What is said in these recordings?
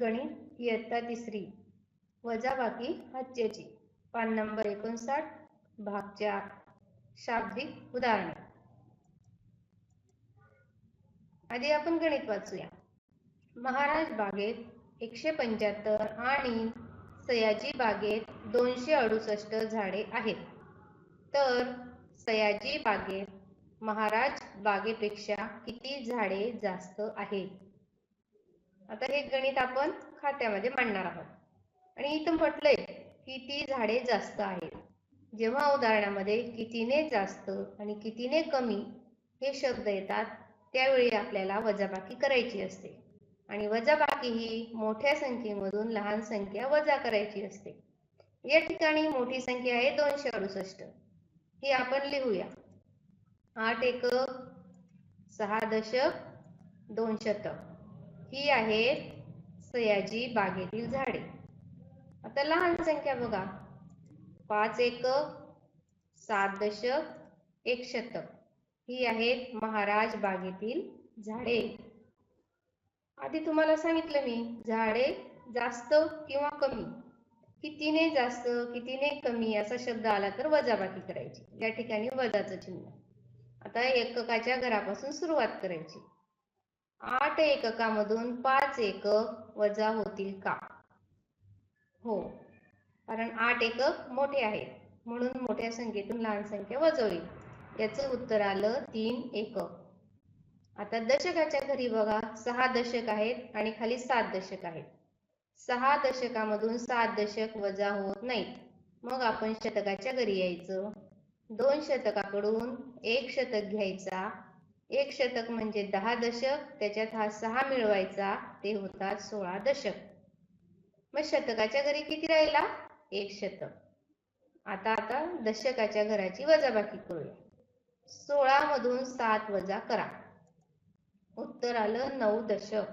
गणित इयत्ता तिसरी. वजाबाकी हत्येची पान नंबर एकोणसाठ भाग चार. शाब्दिक उदाहरणे. आधी आपण गणित वाचूया. महाराज बागेत एकशे पंच्याहत्तर आणि सयाजी बागेत दोनशे अडुसष्ट झाडे आहेत. तर सयाजी बागेत महाराज बागेपेक्षा किती झाडे जास्त आहेत? आता हे गणित आपण खात्यामध्ये मांडणार आहोत. आणि इथं म्हटलंय किती झाडे जास्त आहेत. जेव्हा उदाहरणामध्ये कितीने जास्त आणि कितीने कमी हे शब्द येतात त्यावेळी आपल्याला वजाबाकी करायची असते. आणि वजाबाकी ही मोठ्या संख्येमधून लहान संख्या वजा करायची असते. या ठिकाणी मोठी संख्या आहे दोनशे अडुसष्ट. ही आपण लिहूया. आठ एक सहा दशक दोन शतक ही आहेत सयाजी बागेतील झाडे. आता लहान संख्या बघा. पाच एकक सात दशक एक शतक. ही आहेत महाराज बागेतील झाडे. आधी तुम्हाला सांगितलं मी झाडे जास्त किंवा कमी. कितीने जास्त कितीने कमी असा शब्द आला तर वजाबाकी करायची. या ठिकाणी वजाचं चिन्ह. आता एककाच्या घरापासून सुरुवात करायची. आठ एककामधून पाच एकक वजा होतील का? हो. कारण आठ एकक मोठे आहेत. म्हणून मोठ्या संख्येतून लहान संख्या वजवली याचं उत्तर आलं तीन एकक आता दशकाच्या घरी बघा. सहा दशक आहेत आणि खाली सात दशक आहेत. सहा दशकामधून सात दशक वजा होत नाहीत. मग आपण शतकाच्या घरी यायचं. दोन शतकाकडून एक शतक घ्यायचा. एक शतक म्हणजे दहा दशक त्याच्यात हा सहा मिळवायचा ते होतात सोळा दशक. मग शतकाच्या घरी किती राहिला? एक शतक. आता आता दशकाच्या घराची वजाबाकी करूया. सोळा मधून सात वजा करा. उत्तर आलं नऊ दशक.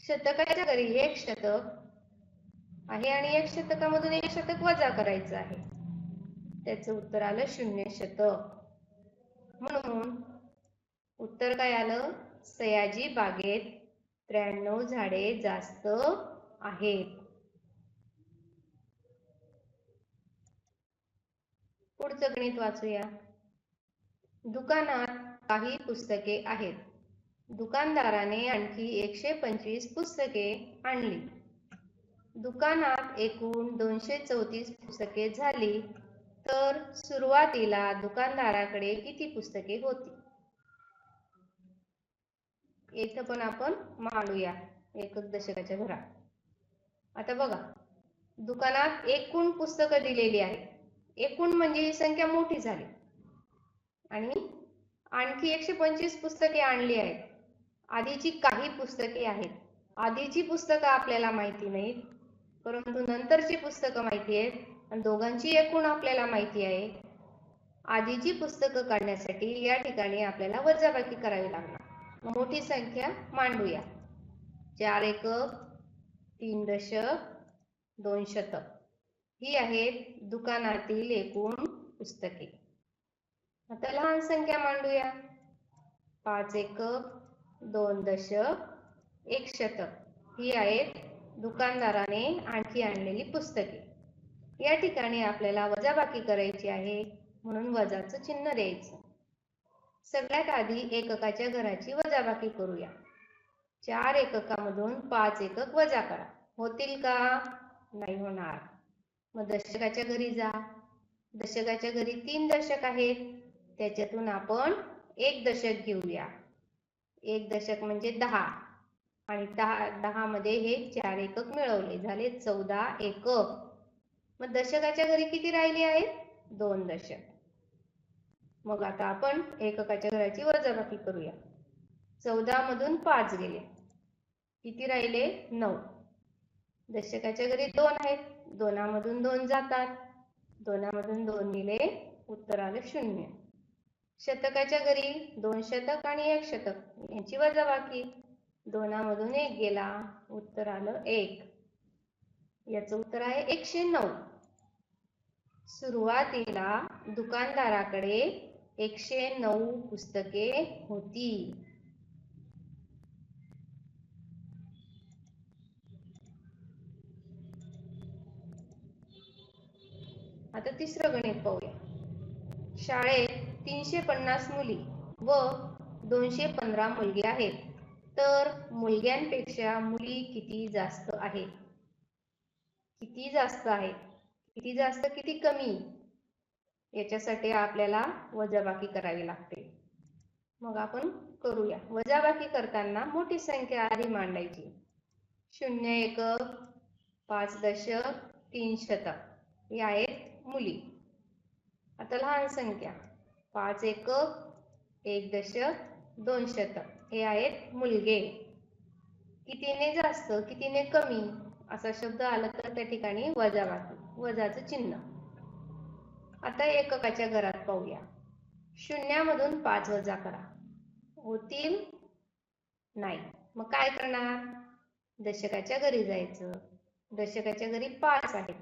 शतकाच्या घरी एक शतक आहे आणि एक शतकामधून एक शतक वजा करायचं आहे. त्याचं उत्तर आलं शून्य शतक. म्हणून उत्तर काय आलं? सयाजी बागेत त्र्याण्णव झाडे जास्त आहेत. पुढचं गणित वाचूया. दुकानात काही पुस्तके आहेत. दुकानदाराने आणखी एकशे पंचवीस पुस्तके आणली. दुकानात एकूण दोनशे चौतीस पुस्तके झाली तर सुरुवातीला दुकानदाराकडे किती पुस्तके होती? इथं पण आपण मांडूया एकक दशकाच्या घरात. आता बघा दुकानात एकूण पुस्तकं दिलेली आहेत. एकूण म्हणजे ही संख्या मोठी झाली. आणि आणखी एकशे पंचवीस पुस्तके आणली आहेत. आधीची काही पुस्तके आहेत. आधीची पुस्तकं आपल्याला माहिती नाहीत परंतु नंतरची पुस्तकं माहिती आहेत. आणि दोघांची एकूण आपल्याला माहिती आहे. आधीची पुस्तकं काढण्यासाठी या ठिकाणी आपल्याला वजाबाकी करावी लागणार. मोठी संख्या मांडूया. चार एकक तीन दशक दोन शतक. ही आहेत दुकानातील एकूण पुस्तके. आता लहान संख्या मांडूया. पाच एकक दोन दशक एक शतक. ही आहेत दुकानदाराने आणखी आणलेली पुस्तके. या ठिकाणी आपल्याला वजाबाकी करायची आहे म्हणून वजाचं चिन्ह द्यायचं. सगळ्यात आधी एककाच्या घराची वजाबाकी करूया. चार एककामधून पाच एकक वजा करा. होतील का? नाही होणार. मग दशकाच्या घरी जा. दशकाच्या घरी तीन दशक आहेत. त्याच्यातून आपण एक दशक घेऊया. एक दशक म्हणजे दहा. आणि दहा दहा मध्ये हे चार एकक मिळवले. झाले चौदा एकक. मग दशकाच्या घरी किती राहिली आहेत? दोन दशक. मग आता आपण एककाच्या घराची वजाबाकी करूया. चौदा मधून पाच गेले. किती राहिले? नऊ. दशकाच्या घरी दोन आहेत. दोनामधून दोन जातात. दोनामधून दोन दिले उत्तर आले शून्य. शतकाच्या घरी दोन शतक आणि एक शतक यांची वजाबाकी. दोनामधून एक गेला. उत्तर आलं एक. याचं उत्तर आहे एकशे नऊ. सुरुवातीला दुकानदाराकडे एकशे नऊ पुस्तके होती. आता तिसरं गणित पाहूया. शाळेत तीनशे पन्नास मुली व दोनशे पंधरा मुलगे आहेत. तर मुलग्यांपेक्षा मुली किती जास्त आहेत? किती जास्त आहेत? किती जास्त किती कमी? याच्यासाठी आपल्याला वजाबाकी करावी लागते. मग आपण करूया. वजाबाकी करताना मोठी संख्या आधी मांडायची. शून्य एक पाच दशक तीन शतक. हे आहेत मुली. आता लहान संख्या. पाच एक एक दशक दोन शतक. हे आहेत मुलगे. कितीने जास्त कितीने कमी? असा शब्द आला तर त्या ठिकाणी वजाबाकी वजाचं चिन्ह. आता एककाच्या घरात पाहूया. शून्यामधून पाच वजा करा. होतील नाही. मग काय करणार? दशकाच्या घरी जायचं. दशकाच्या घरी पाच आहेत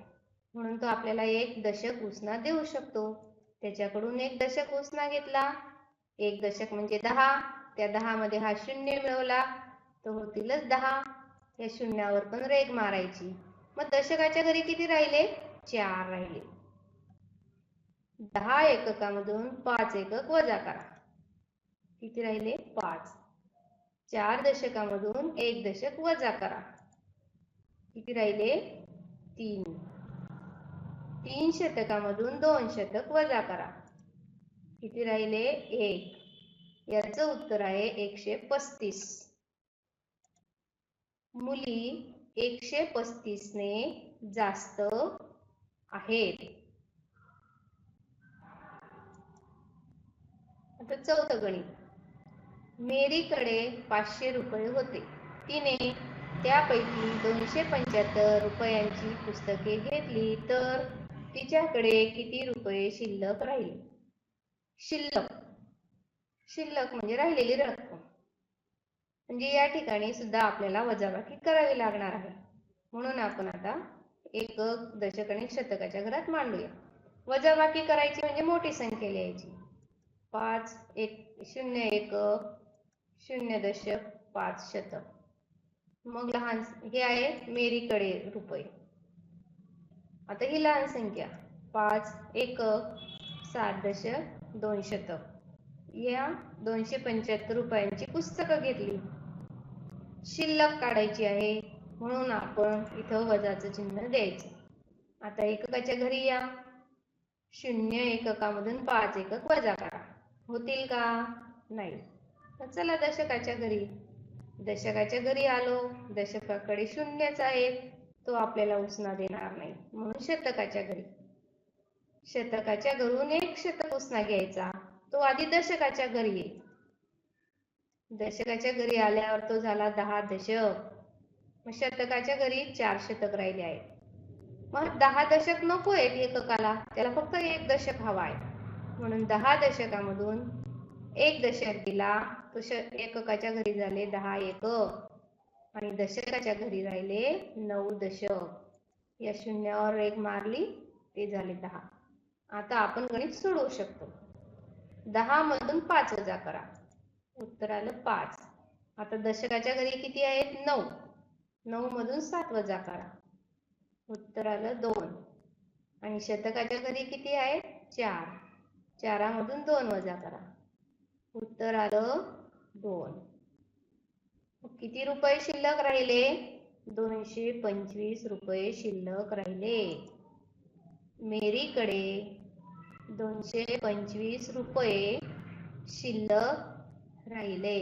म्हणून तो आपल्याला एक दशक उसना देऊ शकतो. त्याच्याकडून एक दशक उसना घेतला. एक दशक म्हणजे दहा. त्या दहा मध्ये हा शून्य मिळवला. तर होतीलच दहा. या शून्यावर पण रेग मारायची. मग दशकाच्या घरी किती राहिले? चार राहिले. दहा एककामधून पाच एकक वजा करा. किती राहिले? पाच. चार दशकामधून एक दशक वजा करा. किती राहिले? तीन. तीन शतकामधून दोन शतक वजा करा. किती राहिले? एक. याचं उत्तर आहे एकशे पस्तीस. मुली एकशे पस्तीस ने जास्त आहेत. आता चौथं गणित. मेरीकडे पाचशे रुपये होते. तिने त्यापैकी दोनशे पंच्याहत्तर रुपयांची पुस्तके घेतली तर तिच्याकडे किती रुपये शिल्लक राहिले? शिल्लक. शिल्लक म्हणजे राहिलेली रक्कम. म्हणजे या ठिकाणी सुद्धा आपल्याला वजाबाकी करावी लागणार आहे. म्हणून आपण आता एकक दशक आणि शतकाच्या घरात मांडूया. वजाबाकी करायची म्हणजे मोठी संख्या लिहायची. पाच एक शून्य एक शून्य दशक पाच शतक. मग लहान हे आहे मेरीकडे रुपये. आता ही लहान संख्या पाच एकक सात दशक दोन शतक. या दोनशे पंच्याहत्तर रुपयांची पुस्तकं घेतली. शिल्लक काढायची आहे म्हणून आपण इथं वजाचं चिन्ह द्यायचं. आता एककाच्या घरी या. शून्य एककामधून पाच एकक वजा करा. होतील का? नाही. तर चला दशकाच्या घरी. दशकाच्या घरी आलो. दशकाकडे शून्यच आहे तो आपल्याला उसना देणार नाही. म्हणून शतकाच्या घरी. शतकाच्या घरून एक शतक उसना घ्यायचा. तो आधी दशकाच्या घरी येईल. दशकाच्या घरी आल्यावर तो झाला दहा दशक. मग शतकाच्या घरी चार शतक राहिले आहेत. मग दहा दशक नको आहेत एककाला. त्याला फक्त एक दशक हवा आहे. म्हणून दहा दशकामधून एक दशक दिला तो एककाच्या घरी झाले दहा एकक आणि दशकाच्या घरी राहिले नऊ दशक. या शून्यावर एक मारली ते झाले दहा. आता आपण गणित सोडवू शकतो. दहा मधून पाच वजा करा. उत्तर आलं पाच. आता दशकाच्या घरी किती आहेत? नऊ. नऊ मधून सात वजा करा. उत्तर आलं दोन. आणि शतकाच्या घरी किती आहेत? चार. चारामधून दोन वजा करा उत्तर आलं दोन. किती रुपये शिल्लक राहिले? दोनशे पंचवीस रुपये शिल्लक राहिले. मेरीकडे दोनशे पंचवीस रुपये शिल्लक राहिले.